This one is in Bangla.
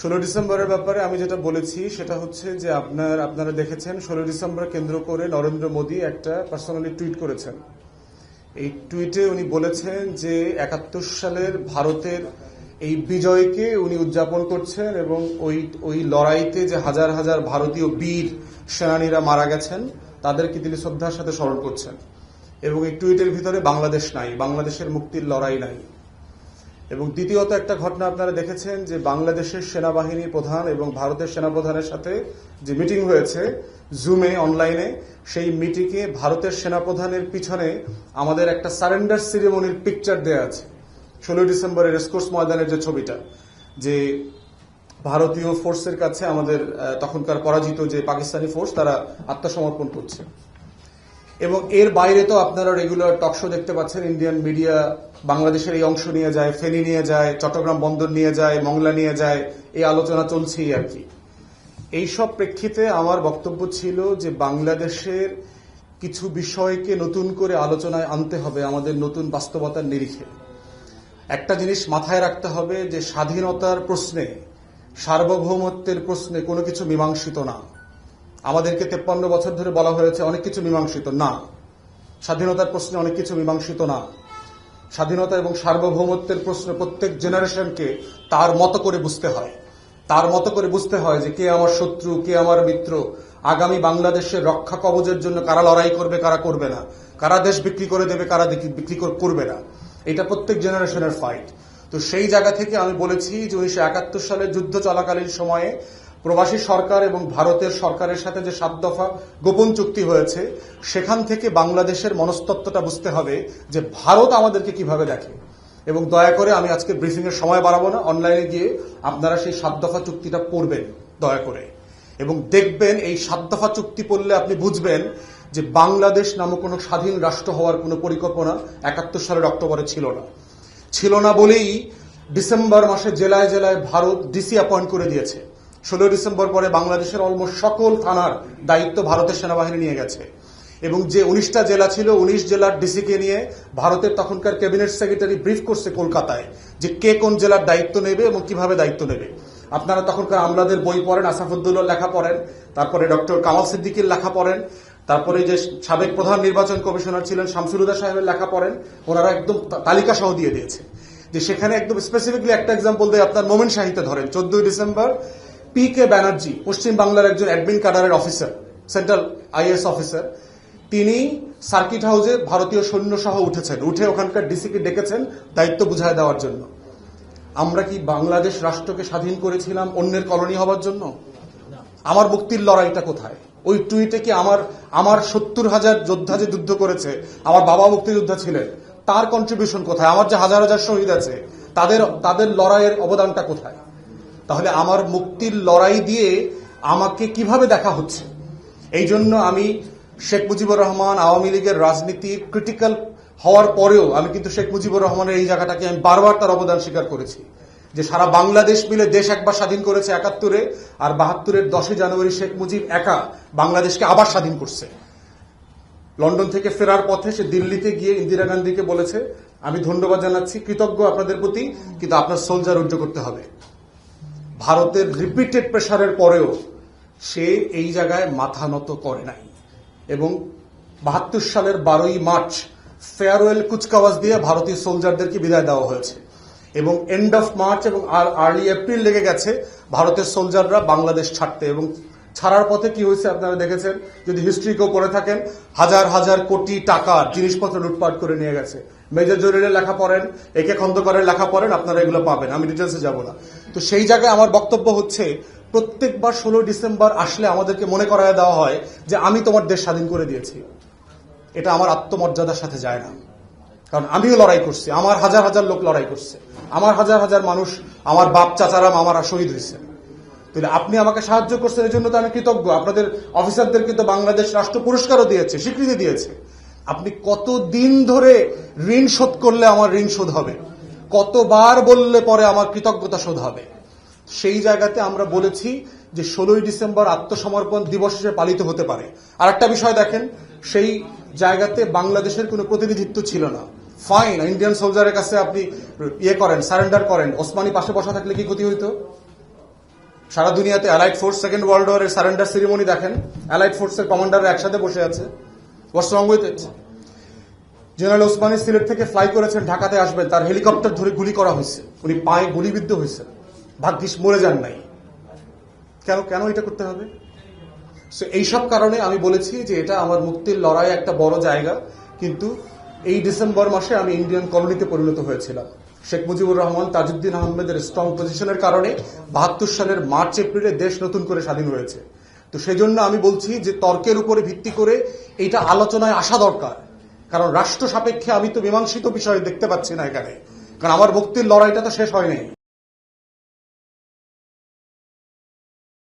ষোলো ডিসেম্বরের ব্যাপারে আমি যেটা বলেছি, সেটা হচ্ছে যে আপনার, আপনারা দেখেছেন, ষোলো ডিসেম্বর কেন্দ্র করে নরেন্দ্র মোদী একটা পার্সোনালি টুইট করেছেন। এই টুইটে উনি বলেছেন যে একাত্তর সালের ভারতের এই বিজয়কে উনি উদযাপন করছেন এবং ওই ওই লড়াইতে যে হাজার হাজার ভারতীয় বীর সেনানীরা মারা গেছেন, তাদেরকে তিনি শ্রদ্ধার সাথে স্মরণ করছেন। এবং এই টুইটের ভিতরে বাংলাদেশ নাই, বাংলাদেশের মুক্তির লড়াই নাই। এবং দ্বিতীয়ত একটা ঘটনা আপনারা দেখেছেন যে বাংলাদেশের সেনাবাহিনী প্রধান এবং ভারতের সেনাপ্রধানের সাথে যে মিটিং হয়েছে জুমে, অনলাইনে, সেই মিটিংয়ে ভারতের সেনাপ্রধানের পিছনে আমাদের একটা সারেন্ডার সিরিমনির পিকচার দেয়া আছে। ষোলোই ডিসেম্বরের রেসকোর্স ময়দানের যে ছবিটা, যে ভারতীয় ফোর্সের কাছে আমাদের তখনকার পরাজিত যে পাকিস্তানি ফোর্স, তারা আত্মসমর্পণ করছে। এবং এর বাইরে তো আপনারা রেগুলার টকশো দেখতে পাচ্ছেন ইন্ডিয়ান মিডিয়া বাংলাদেশের এই অংশ নিয়ে যায়, ফেনী নিয়ে যায়, চট্টগ্রাম বন্দর নিয়ে যায়, মংলা নিয়ে যায়, এই আলোচনা চলছেই আর কি। এইসব প্রেক্ষিতে আমার বক্তব্য ছিল যে বাংলাদেশের কিছু বিষয়কে নতুন করে আলোচনায় আনতে হবে আমাদের নতুন বাস্তবতার নিরিখে। একটা জিনিস মাথায় রাখতে হবে যে স্বাধীনতার প্রশ্নে, সার্বভৌমত্বের প্রশ্নে কোনো কিছু মীমাংসিত না। আমাদেরকে তেপ্পান্ন বছর ধরে বলা হয়েছে অনেক কিছু মীমাংসিত। না। স্বাধীনতার প্রশ্নে অনেক কিছু মীমাংসিত না। স্বাধীনতা এবং সার্বভৌমত্বের প্রশ্নে প্রত্যেক জেনারেশনকে তার মতো করে বুঝতে হয়। তার মতো করে বুঝতে হয় যে কে আমার শত্রু, কে আমার মিত্র, আগামী বাংলাদেশের রক্ষা কবচের জন্য কারা লড়াই করবে, কারা করবে না। কারা দেশ বিক্রি করে দেবে, কারা বিক্রি কর- করবে না। এটা প্রত্যেক জেনারেশনের ফাইট তো সেই জায়গা থেকে আমি বলেছি যে উনিশশো একাত্তর সালের যুদ্ধ চলাকালীন সময়ে প্রবাসী সরকার এবং ভারতের সরকারের সাথে যে সাত দফা গোপন চুক্তি হয়েছে, সেখান থেকে বাংলাদেশের মনস্তত্ত্বটা বুঝতে হবে যে ভারত আমাদেরকে কীভাবে দেখে। এবং দয়া করে আমি আজকে ব্রিফিং এর সময় বাড়াবো না, অনলাইনে গিয়ে আপনারা সেই সাত দফা চুক্তিটা পড়বেন, দয়া করে। এবং দেখবেন এই সাত দফা চুক্তি পড়লে আপনি বুঝবেন যে বাংলাদেশ নামক কোনো স্বাধীন রাষ্ট্র হওয়ার কোনো পরিকল্পনা একাত্তর সালের অক্টোবরে ছিল না। ছিল না বলেই ডিসেম্বর মাসে জেলায় জেলায় ভারত ডিসি অ্যাপয়েন্ট করে দিয়েছে। ষোলো ডিসেম্বর পরে বাংলাদেশের অলমোস্ট সকল থানার দায়িত্ব ভারতের সেনাবাহিনী নিয়ে গেছে। এবং যে উনিশটা জেলা ছিল, উনিশ জেলার ডিসিকে নিয়ে ভারতের তখনকার ক্যাবিনেট সেক্রেটারি ব্রিফ করছে কলকাতায় যে কে কোন জেলার দায়িত্ব নেবে এবং কীভাবে দায়িত্ব নেবে। আপনারা তখনকার আমলাদের বই পড়েন আসাফুদ্দুল্লাহ লেখা পড়েন, তারপরে ডক্টর কামাল সিদ্দিকির লেখা পড়েন, তারপরে যে সাবেক প্রধান নির্বাচন কমিশনার ছিলেন শামসুলুদা সাহেবের লেখা পড়েন, ওনারা একদম তালিকা সহ দিয়ে দিয়েছে। যে সেখানে একদম স্পেসিফিকলি একটা এক্সাম্পল দিয়ে আপনার মোমেন শাহিতে ধরেন, চোদ্দই ডিসেম্বর পি কে ব্যানার্জি পশ্চিম বাংলার একজন অ্যাডমিন কাডারের অফিসার সেন্ট্রাল আইএস অফিসার তিনি সার্কিট হাউসে ভারতীয় সৈন্য সহ উঠেছেন। উঠে ওখানকার ডিসিকে ডেকেছেন দায়িত্ব বুঝায় দেওয়ার জন্য। আমরা কি বাংলাদেশ রাষ্ট্রকে স্বাধীন করেছিলাম অন্যের কলোনি হওয়ার জন্য? আমার মুক্তির লড়াইটা কোথায়? ওই টুইটে কি আমার আমার সত্তর হাজার যোদ্ধা যে যুদ্ধ করেছে, আমার বাবা মুক্তিযোদ্ধা ছিলেন, তার কন্ট্রিবিউশন কোথায়? আমার যে হাজার হাজার শহীদ আছে, তাদের তাদের লড়াইয়ের অবদানটা কোথায়? তাহলে আমার মুক্তির লড়াই দিয়ে আমাকে কীভাবে দেখা হচ্ছে? এই জন্য আমি শেখ মুজিবুর রহমান আওয়ামী লীগের রাজনীতির ক্রিটিক্যাল হওয়ার পরেও আমি কিন্তু শেখ মুজিবুর রহমানের এই জায়গাটাকে আমি বারবার তার অবদান স্বীকার করেছি। যে সারা বাংলাদেশ মিলে দেশ একবার স্বাধীন করেছে একাত্তরে আর বাহাত্তরের দশই জানুয়ারি শেখ মুজিব একা বাংলাদেশকে আবার স্বাধীন করছে। লন্ডন থেকে ফেরার পথে সে দিল্লিতে গিয়ে ইন্দিরা গান্ধীকে বলেছে, আমি ধন্যবাদ জানাচ্ছি, কৃতজ্ঞ আপনাদের প্রতি, কিন্তু আপনার সোলজার উজ্জ্ব করতে হবে। ভারতের রিপিটেড প্রেশারের পরেও সে এই জায়গায় মাথা নত করে নাই। এবং বাহাত্তর সালের বারোই মার্চ ফেয়ারওয়েল কুচকাওয়াজ দিয়ে ভারতীয় সোলজারদেরকে বিদায় দেওয়া হয়েছে। এবং এন্ড অফ মার্চ এবং আর্লি এপ্রিল লেগে গেছে ভারতের সোলজাররা বাংলাদেশ ছাড়তে। এবং ছাড়ার পথে কি হয়েছে আপনারা দেখেছেন? যদি হিস্ট্রি কেউ পড়ে থাকেন, হাজার হাজার কোটি টাকা জিনিসপত্র লুটপাট করে নিয়ে গেছে। মেজর জরিরের লেখা পড়েন একে খন্দকারের লেখা পড়েন, আপনারা এগুলো পাবেন, আমি ডিটেলসে যাব না। তো সেই জায়গায় আমার বক্তব্য হচ্ছে, প্রত্যেকবার ষোলো ডিসেম্বর আসলে আমাদেরকে মনে করায় দেওয়া হয় যে আমি তোমার দেশ স্বাধীন করে দিয়েছি। এটা আমার আত্মমর্যাদার সাথে যায় না। কারণ আমিও লড়াই করছি, আমার হাজার হাজার লোক লড়াই করছে, আমার হাজার হাজার মানুষ, আমার বাপ চাচারাম আমার শহীদ হয়েছে। তাহলে আপনি আমাকে সাহায্য করছেন এই জন্য তো আমি কৃতজ্ঞ। আপনাদের অফিসারদেরকে তো বাংলাদেশ রাষ্ট্র পুরস্কারও দিয়েছে, স্বীকৃতি দিয়েছে। আপনি কত দিন ধরে ঋণ শোধ করলে আমার ঋণ শোধ হবে? কতবার বললে পরে আমার কৃতজ্ঞতা শোধ হবে? সেই জায়গাতে আমরা বলেছি যে ষোলোই ডিসেম্বর আত্মসমর্পণ দিবস হিসেবে পালিত হতে পারে। আর একটা বিষয় দেখেন, সেই জায়গাতে বাংলাদেশের কোনো প্রতিনিধিত্ব ছিল না। ফাইন ইন্ডিয়ান সোলজারের কাছে আপনি ইয়ে করেন সারেন্ডার করেন। ওসমানি পাশে বসা থাকলে কি ক্ষতি হইতো? সারা দুনিয়াতে অ্যালাইড ফোর্স সেকেন্ড ওয়ার্ল্ড ওয়ারের সারেন্ডার সেরিমনি দেখেন অ্যালাইড ফোর্সের কমান্ডাররা একসাথে বসে আছে। What's wrong with it general Osmani Sylhet থেকে ফ্লাই করেছেন, ঢাকাতে আসবেন। তার হেলিকপ্টার ধরে গুলি করা হয়েছে। উনি পায়ে গুলিবিদ্ধ হয়েছে। ভাগ্যিস মরে যান নাই। কেন কেন এটা করতে হবে? এইসব কারণে আমি বলেছি যে এটা আমার মুক্তির লড়াই একটা বড় জায়গা। কিন্তু এই ডিসেম্বর মাসে আমি ইন্ডিয়ান কলোনিতে পরিণত হয়েছিলাম। শেখ মুজিবুর রহমান, তাজউদ্দিন আহমেদের স্ট্রং পজিশনের কারণে বাহাত্তর সালের মার্চ, এপ্রিলে দেশ নতুন করে স্বাধীন হয়েছে। তো সেই জন্য আমি বলছি যে তর্কের উপরে ভিত্তি করে এটা আলোচনায় আসা দরকার। কারণ রাষ্ট্র সাপেক্ষে আমি তো মীমাংসিত বিষয় দেখতে পাচ্ছি না এখানে। কারণ আমার ভক্তির লড়াইটা তো শেষ হয় নাই।